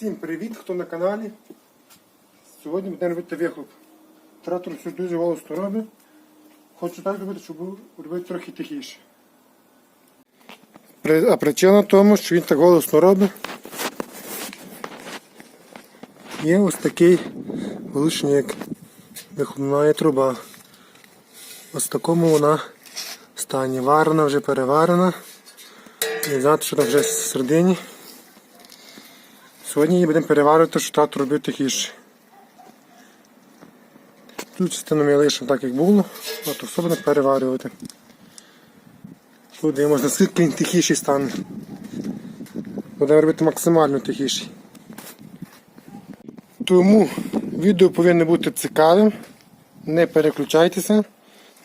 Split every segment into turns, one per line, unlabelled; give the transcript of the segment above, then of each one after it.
Всім привіт, хто на каналі. Сьогодні будемо робити вихлоп. Трактор все дуже голосно робить. Хочу так робити, щоб робити трохи тихіше. А причина в тому, що він так голосно робить. Є ось такий вилучник, вихлопна труба. Ось такому вона стані. Варена, вже переварена. І знати, що там вже всередині. Сьогодні її будемо переварювати, щоб тато робив тихіше. Тут частину ми лишимо так, як було, а то все переварювати. Тут дивимося, наскільки він тихіший стане. Будемо робити максимально тихіший. Тому відео повинно бути цікавим. Не переключайтеся.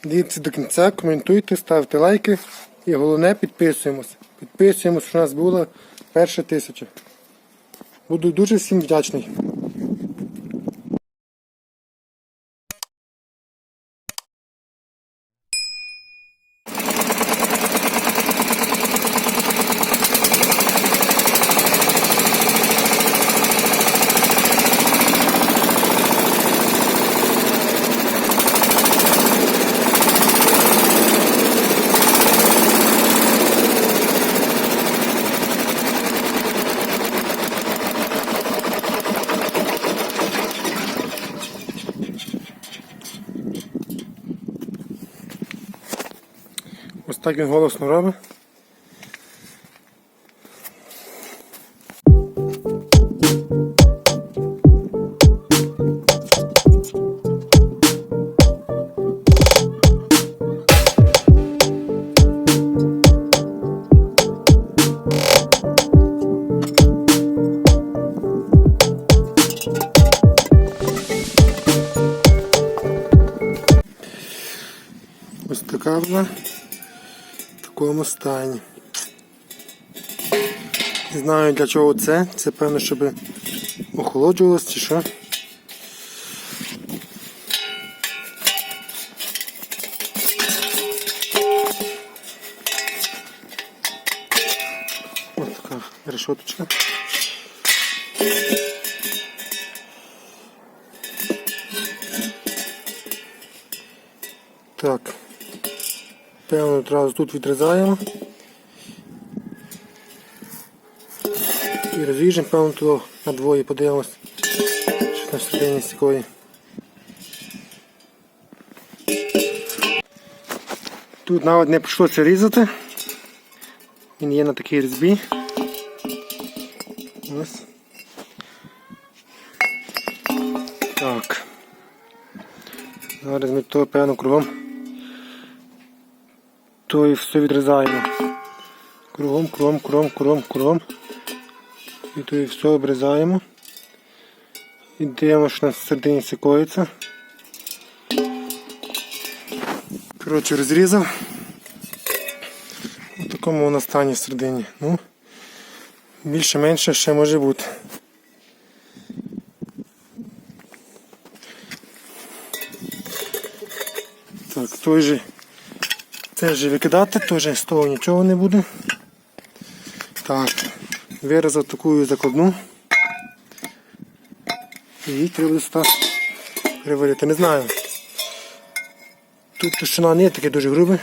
Дивіться до кінця, коментуйте, ставте лайки і головне підписуємося. Підписуємося, що у нас була перша тисяча. Буду дуже всім вдячний. Так він голосно робить. Такому стані. Не знаю для чого це. Це певно, щоб охолоджувалось чи що. Ось така решеточка. Так. Певно, одразу тут відрізаємо. І розріжемо, певно, туди на двоє подивимось, що там всередині стікої. Тут навіть не прийшлося різати. Він є на такій різьбі. Ось. Так. Зараз ми то певно кругом то і все відрізаємо. Кругом, кругом, кругом, кругом, кругом. І то і все обрізаємо. І дивимося, що на середині сікується. Коротше, розрізав. У такому воно стані в середині. Ну, більше-менше ще може бути. Так, той же вже викидати, теж з того нічого не буде. Так, вирізав таку закладну. І треба сюди переварити. Не знаю. Тут тушина не таке дуже грубе.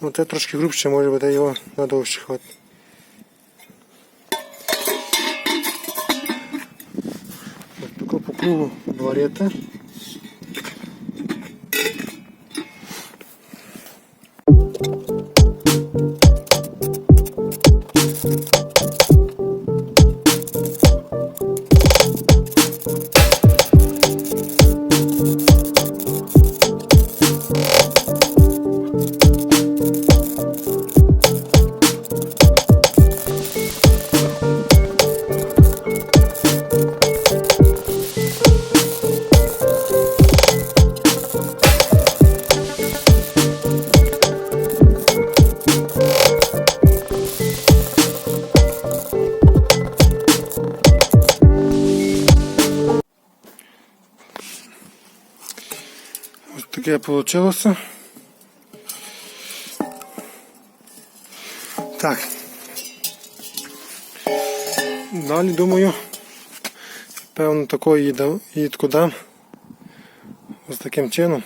Ну це трошки грубше, може буде його надовше хватить. Таку по кругу варити. Таке вийшло. Так. Далі думаю Певно, такої дам- дам. Ось таким чином.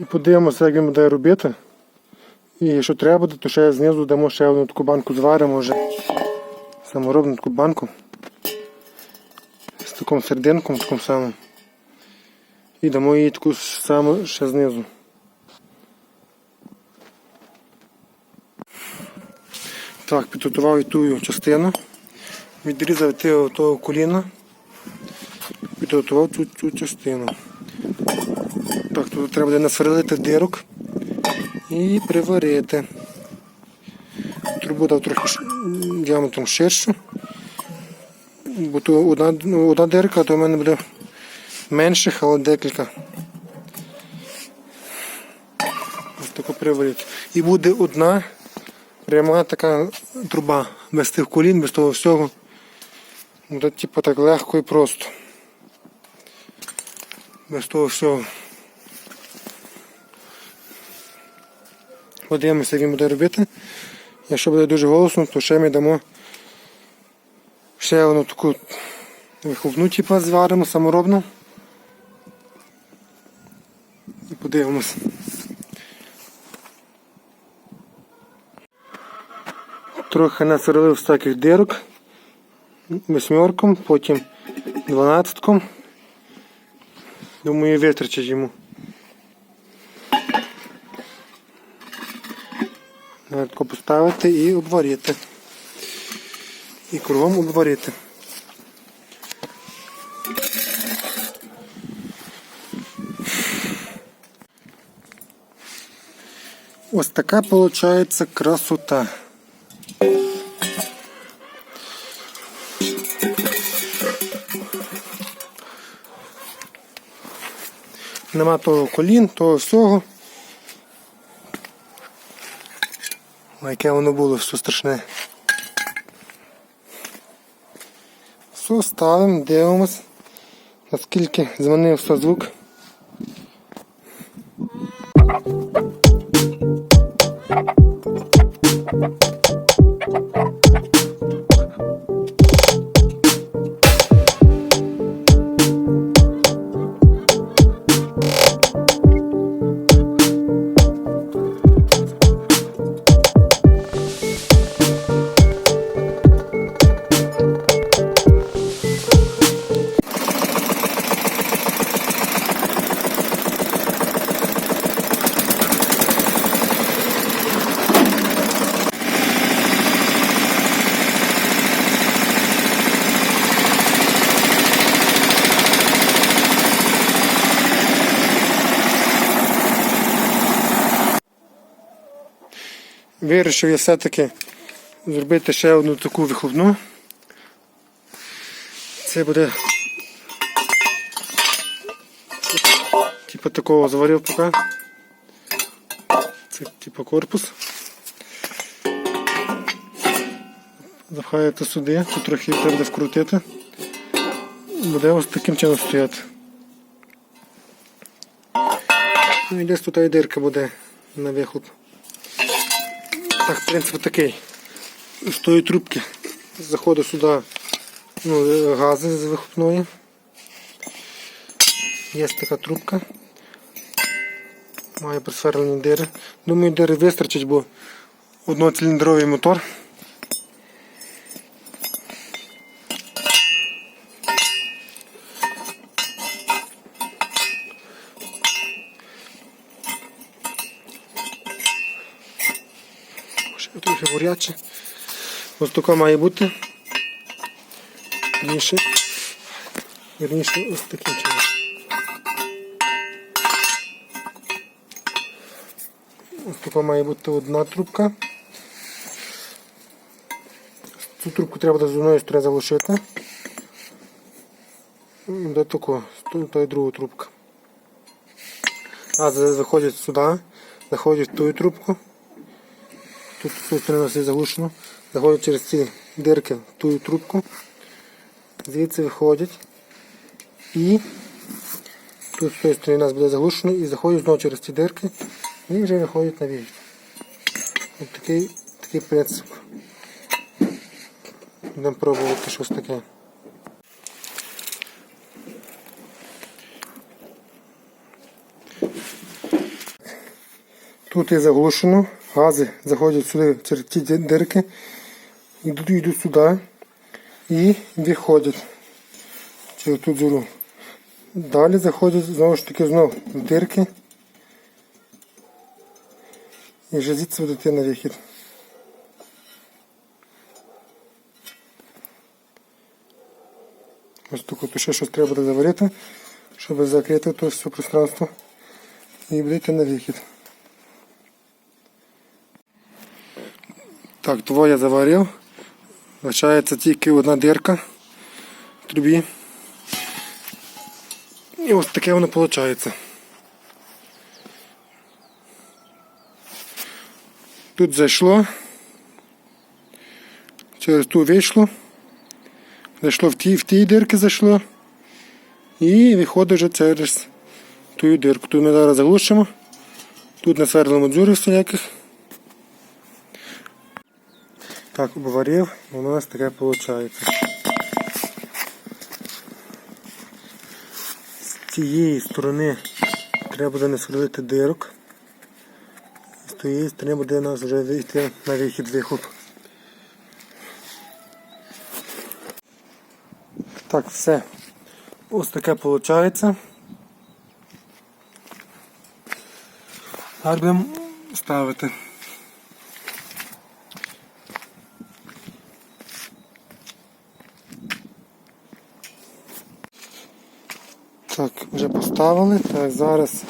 І подивимося, як він буде робити. І якщо треба буде, то ще знизу дамо ще одну таку банку зваримо вже. Саморобну таку банку. З таким серединком, таким самим. І дамо їй таку саму ще знизу. Так, підготував і ту частину. Відрізав того, того коліна. Підготував цю, цю частину. Так, тут треба буде насверлити дирок і приварити. Трубу дав трохи діаметром ширшу. Бо то одна, ну, одна дирка, то в мене буде менших, але декілька. Ось таку приварити. І буде одна пряма така труба, без тих колін, без того всього. Буде типу так легко і просто. Без того всього. Подивимося, він буде робити. Якщо буде дуже голосно, то ще ми дамо ще одну таку виховну типу зваримо саморобну. І подивимося. Трохи насверлив з таких дирок. Восьмерком, потім дванадцятком. Думаю, вистачить йому. Тако поставити і обварити. І кругом обварити. Ось така виходить красота. Нема того колін, того всього. Ой, Яке воно було все страшне. Все, ставимо, дивимось, наскільки дзвонився звук. Вирішив я все-таки зробити ще одну таку вихлопну. Це буде типу такого заварив поки. Це типу корпус. Запхаєте сюди, тут трохи треба вкрутити. Буде ось таким чином стояти. Ну і десь тут і дирка буде на вихлоп. Так, принцип такий. З тої трубки заходить сюди ну, гази з вихопної. Є така трубка. Має присверлені дири. Думаю, дири вистачить, бо одноциліндровий мотор. Ще трохи горяче. Ось таке має бути. Вірніше. Вірніше ось таким чином. Ось така має бути одна трубка. Цю трубку треба з одної сторони залишити. До такого, то і друга трубка. А заходять сюди, заходять в ту трубку. Тут у нас є заглушено. Заходять через ці дирки ту трубку. Звідси виходять. І тут з цієї сторони у нас буде заглушено і заходять знову через ці дирки і вже виходять на вісь. Ось такий, такий принцип. Будемо пробувати щось таке. Тут є заглушено, гази заходять сюди через ті дирки, йдуть, йдуть сюди і виходять через ту діру. Далі заходять знову ж таки знов в дирки і вже звідси ведете на вихід. Ось тут ще щось треба буде заварити, щоб закрити то все пространство і будете на вихід. Так, двоє заварив. Лишається тільки одна дирка в трубі. І ось таке воно виходить. Тут зайшло. Через ту вийшло. Зайшло в ті, в ті дирки зайшло. І виходить вже через ту дирку. Тут ми зараз заглушимо. Тут насверлимо дзюри всіляких. Так, обварив, воно у нас таке виходить. З цієї сторони треба буде насверлити дирок. З тієї сторони буде нас вже вийти на вихід вихлоп. Так, все. Ось таке виходить. Зараз будемо ставити. Так, вже поставили. Так, зараз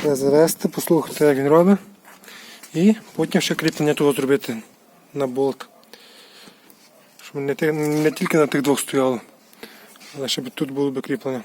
треба завести, послухати, як він робить. І потім ще кріплення того зробити на болт. Щоб не, тільки на тих двох стояло, але щоб тут було б кріплення.